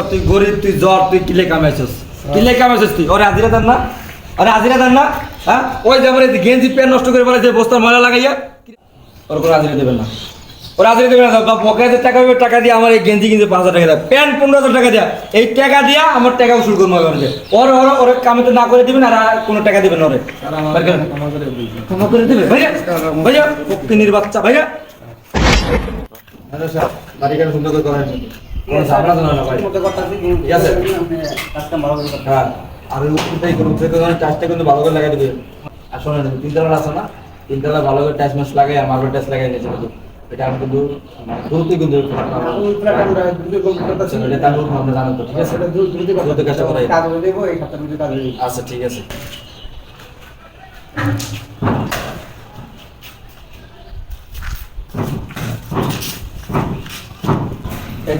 তো তুই গরিব তুই জ্বর তুই কিলে কামাইছস কিলে কামাইছস তুই? ওরে হাজিরা দেন না। ওরে হাজিরা দেন না হ্যাঁ? ওই যে আমার এই গেঞ্জি প্যান্ট নষ্ট করে বলে যে বস্তার ময়লা লাগাইয়া। ওর কোনো হাজিরা দেবেন না। ওর হাজিরা দেবেন না পকেটে টাকা পাবে টাকা দিয়ে আমার এই গেঞ্জি কিনতে পাঁচ হাজার টাকা দেয়। প্যান্ট পনেরো হাজার টাকা দেয়া। এই টাকা দিয়া আমার টাকা উসুল করব ওর ওর ওর কামে তো না করে দিবেন আর কোনো টাকা দিবেন ওরে। ক্ষমা করে দিবে ভাইয়া ভাইয়া পক্ষিনীর বাচ্চা ভাইয়া। বাড়িঘর সুন্দর করে হ্যাঁ আর ওটাই করুন সে টাচটা কিন্তু ভালো করে লাগাই দিবে। আর শোনেন তিনতলা আছে না? তিনতলা ভালো করে টাচ মাস লাগাই আর মার্বেল টাচ লাগাই নিয়েছে কিন্তু এটা আমি কিন্তু দ্রুতই কিন্তু আচ্ছা, এটা তার রূপ আপনি জানেন তো ঠিক আছে? দ্রুত কাজটা করাই। আচ্ছা ঠিক আছে।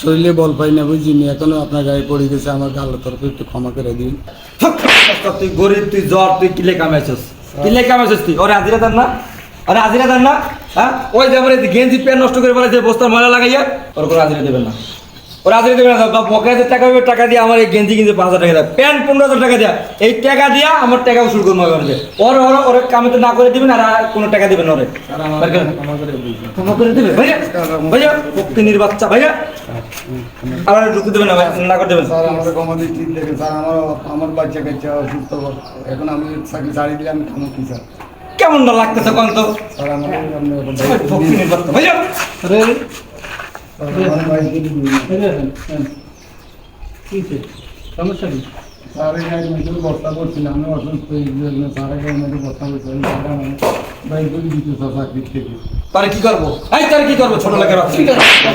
শরীরে বল পাই না বুঝিনি এখনও আপনার গায়ে পড়ে গেছে আমার গালের তরফে একটু ক্ষমা করে দিন তুই গরিব তুই জ্বর তুই কিলে কামাইছস? কিলে কামাইছস তুই? ওরে হাজিরা দেন না। ওরে হাজিরা দেন না হ্যাঁ? ওই যে আমার গেঞ্জি প্যান্ট নষ্ট করে বলেছে বস্তার ময়লা লাগাইয়া ওর কোনো হাজিরা দেবেন না। ওর হাজিরা দেবেন না বা পকেটে টাকা পাবে টাকা দিয়ে আমার এই গেঞ্জি কিনতে পাঁচ হাজার টাকা দেয়। প্যান্ট পনেরো হাজার টাকা দেয়া। এই টাকা দিয়া আমার টাকা উসুল করব আমার ওর ওর ওর কামে তো না করে দিবেন আর কোনো টাকা দিবেন ওরে। ক্ষমা করে দিবে ভাইয়া ভাইয়া পক্ষিনীর বাচ্চা ভাইয়া। আর ঢুকতে দেবেন না ভাই, না করে দেবেন। স্যার আমার ক্ষমা দৃষ্টি দেখে স্যার আমার আমার বাচ্চা কাচ্চা অসুস্থ এখন আমি চাকরি ছাড়ি দিলে আমি খামো কি স্যার। কেমন না লাগতেছে কোন তো? আমার আমার। সমস্যা কি? গাড়ি মেয়েদের বস্তা আমি অসুস্থ বস্তা করছিলাম স্যার আমার ভাই করে দিতে স্যার থেকে। তারে কি করব? এই তারে কি করব ছোট লোকের বাচ্চা দেখ সমস্যা কি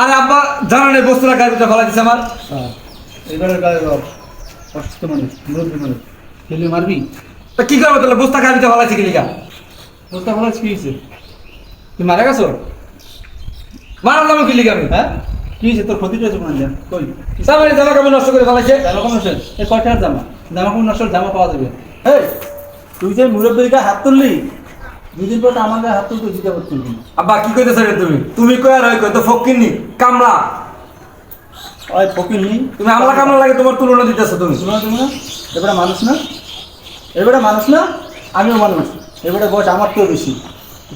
আরে আব্বা জানা নেই বস্তুটা গাড়ির ভিতরে ফেলা দিছে আমার। অসুস্থ মানুষ মুরব্বী মানুষ। মারবি? তা কি করব তাহলে? বস্তা ভিতরে ফেলাইছে কি হয়েছে? তুই মারা গেছো? মারা যাব কি লিগা আমি। হ্যাঁ? কি হয়েছে? তোর ক্ষতি হয়েছে হয় কই? জামা কাপড় নষ্ট করে ফেলাইছে জামা কম নষ্ট কয়টার জামা? জামা কম নষ্ট জামা পাওয়া যাবে। এই তুই যে মুরব্বীর গায়ে হাত তুললি দুদিন পর গায়ে হাত তুলতে দিতে পারছি আব্বা কি কইতেছ রে তুমি? তুমি কই আর কই? তো ফকিরনি কামলা। ওই ফকিরনি তুমি আমলা কামলা লাগে তোমার তুলনা দিতেছো তুমি। শোনো তুমি না? এবারে মানুষ না? এবারে মানুষ না? আমিও মানুষ। এবারে বয়স আমার তো বেশি।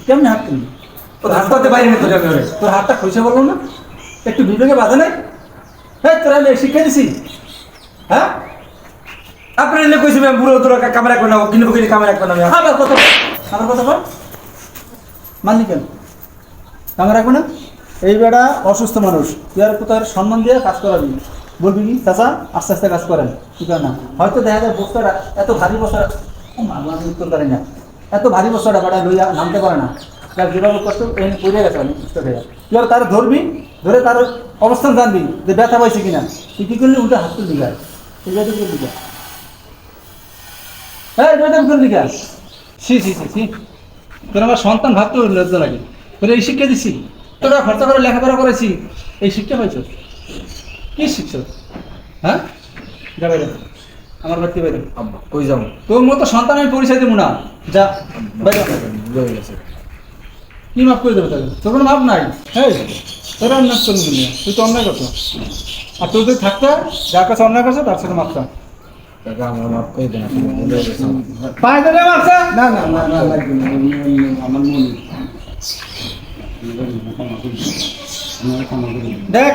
কেমনি হাত তুললি তো হাসপাতে বাইরে নিতে যাবে তোর হাতটা খুঁজে বলল না? একটু বিবেকে বাধা নাই? হ্যাঁ তোরা আমি শিক্ষা দিছি। হ্যাঁ? আপনি এলে কইছি আমি বুড়ো তোর কামে রাখবে না কিনে কিনে কামে রাখবে না আমি আবার কথা আবার কথা বল। মানলি কেন? কামে রাখবে না? এই বেড়া অসুস্থ মানুষ। তুই আর কোথাও সম্মান দিয়ে কাজ করাবি। বলবি কি, চাচা, আস্তে আস্তে কাজ করেন। কি করে না? হয়তো দেখা যায় বস্তাটা এত ভারী বস্তাটা উত্তর পারি না। এত ভারী বস্তাটা বেড়া লইয়া নামতে পারে না। তার যেভাবে কষ্ট এনে পড়ে গেছে অনেক কষ্ট হয়ে তুই তার ধরবি, ধরে তার অবস্থান জানবি যে ব্যথা পাইছে কিনা। তুই কি করলি? উল্টা হাত তুলবি গায়ে তুই গায়ে করবি গায়ে হ্যাঁ তো করলি গায়ে সি সি সি সি তোর আমার সন্তান ভাবতে লজ্জা লাগে। তোর এই শিক্ষা দিছি। তোরা খরচা করে লেখাপড়া করেছি। এই শিক্ষা পাইছ? কি শিখছ? হ্যাঁ? যা বাইরে। আমার বাড়িতে বাইরে। কই যাব? তোর মতো সন্তান আমি পরিচয় দেবো না। যা বাইরে। কি মাফ করে দেবে তাকে? তোর কোনো মাপ নাই। হ্যাঁ তোরা অন্যায় করবি তুই তো অন্যায় করছ। আর তুই যদি থাকতে যার কাছে অন্যায় করছ তার সাথে মাপটা দেখ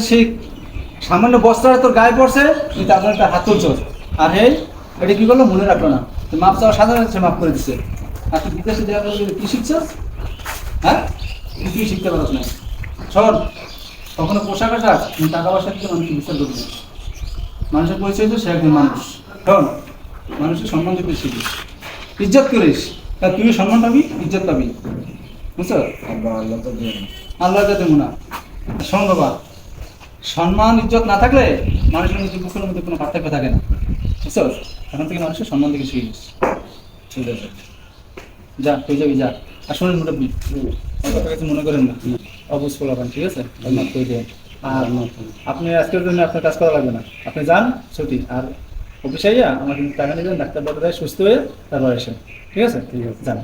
শিখ সামান্য বস্তাটা তোর গায়ে পড়ছে তুই তার একটা হাত তুলছস আর হে এটা কি করল মনে রাখল না তুই মাপ চাওয়া সাধারণ সে মাফ করে দিচ্ছে আর তুই বিদেশে দেওয়া করে কি শিখছস হ্যাঁ তুই কি শিখতে পারছ না শোন কখনো পোশাক আশাক টাকা পয়সা দিতে মানুষকে বিশ্বাস করবি না মানুষের পরিচয় তো সে একজন মানুষ। শোন মানুষের সম্মান দিতে শিখিস ইজ্জত করিস তা তুই সম্মান পাবি ইজ্জত পাবি। বুঝছ? আল্লাহ তো দিয়ে আল্লাহ দেবো না শোন বাবা সম্মান ইজ্জত না থাকলে মানুষের মধ্যে মুখের মধ্যে কোনো পার্থক্য থাকে না। বুঝছ? এখন থেকে মানুষের সম্মান দিকে শিখে গেছিস ঠিক আছে। যা তুই যাবি যা। আর শোনেন কিছু মনে করেন না। করলাম ঠিক আছে? দেবেন আর আপনি আজকের জন্য আপনার কাজ করা লাগবে না। আপনি যান ছুটি। আর অফিসে আইয়া আমাকে টাকা যান ডাক্তার ডাক্তার সুস্থ হয়ে তারপর আসেন। ঠিক আছে? ঠিক আছে। যান।